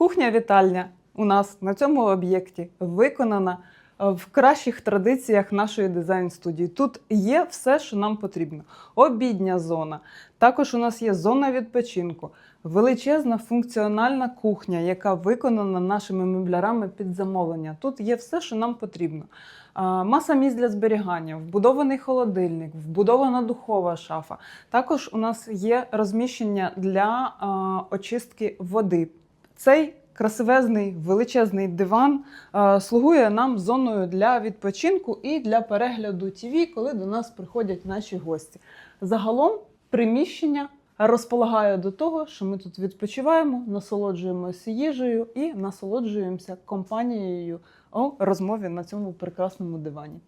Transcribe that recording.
Кухня-вітальня у нас на цьому об'єкті виконана е, в кращих традиціях нашої дизайн-студії. Тут є все, що нам потрібно. Обідня зона. Також у нас є зона відпочинку, величезна функціональна кухня, яка виконана нашими меблярами під замовлення. Тут є все, що нам потрібно. Маса місць для зберігання, вбудований холодильник, вбудована духова шафа. Також у нас є розміщення для очистки води. Цей красивезний величезний диван а, слугує нам зоною для відпочинку і для перегляду ТВ, коли до нас приходять наші гості. Загалом приміщення розполагає до того, що ми тут відпочиваємо, насолоджуємося їжею і насолоджуємося компанією у розмові на цьому прекрасному дивані.